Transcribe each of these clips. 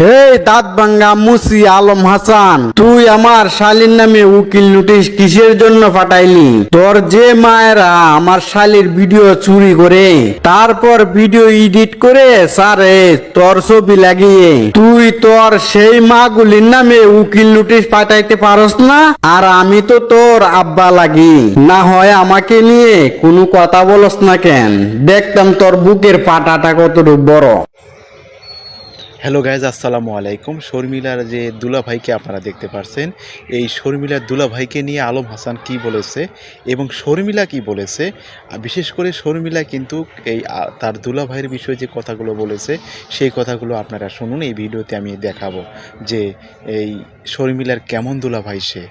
হে দাঁত ভাঙ্গা মুসি আলম হাসান, তুই আমার শালির নামে উকিল নোটিশ কিসের জন্য পাঠাইলি? তোর যে মায়েরা আমার শালির ভিডিও চুরি করে, তারপর ভিডিও এডিট করে সারে তোর ছবি লাগিয়ে, তুই তোর সেই মাগুলির নামে উকিল নোটিশ পাঠাইতে পারস না? আর আমি তো তোর আব্বা লাগি, না হয় আমাকে নিয়ে কোনো কথা বলস না কেন? দেখতাম তোর বুকের পাটাটা কতটুকু বড়। হ্যালো গাইজ আসসালামু আলাইকুম। শর্মিলার যে দুলা ভাইকে আপনারা দেখতে পারছেন, এই শর্মিলার দুলা ভাইকে নিয়ে আলম হাসান কি বলেছে এবং শর্মিলা কি বলেছে বিশেষ করে শর্মিলা কিন্তু এই তার দুলা ভাইয়ের বিষয়ে যে কথাগুলো বলেছে, সেই কথাগুলো আপনারা শুনুন, এই ভিডিওতে আমি দেখাবো যে এই শর্মিলার কেমন দুলা ভাই সে।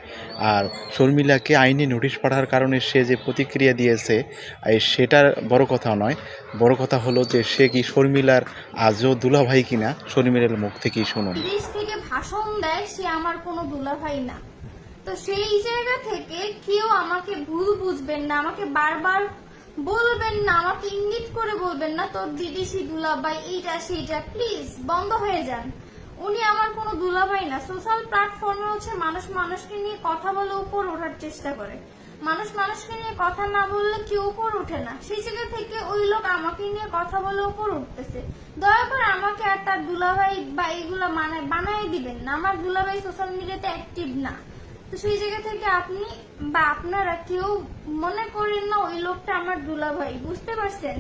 আর শর্মিলাকে আইনি নোটিশ পাঠার কারণে সে যে প্রতিক্রিয়া দিয়েছে সেটার বড় কথা নয়, বড় কথা হলো যে সে কি শর্মিলার আজও দুলা ভাই শর্মিলার মুখ থেকেই শুনুন। বিদেশ থেকে ভাষণ দেয় সে আমার কোনো দুলাভাই না। তো সেই জায়গা থেকে কেউ আমাকে ভুল বুঝবেন না, আমাকে বারবার বলবেন না, আমাকে ইঙ্গিত করে বলবেন না, তোর বিদেশি দুলাভাই, এইটা, সেইটা প্লিজ বন্ধ হয়ে যান। উনি আমার কোনো দুলাভাই না। সোশ্যাল প্ল্যাটফর্মে হচ্ছে মানুষ মানুষকে নিয়ে কথা বলে উপর ওঠার চেষ্টা করে। মানুষ মানুষকে নিয়ে কথা না বললে কেউ উপর উঠে না? সেই জায়গা থেকে ওই লোক আমাকে নিয়ে কথা বলে উপর উঠতেছে। দয়া করে আমাকে আর তার দুলাভাই বা এইগুলো মানে বানাই দিবেন না। আমার দুলাভাই সোশ্যাল মিডিয়াতে অ্যাক্টিভ না। তো সেই জায়গা থেকে আপনি বা আপনারা কেউ মনে করেন না ওই লোকটা আমার দুলাভাই, বুঝতে পারছেন?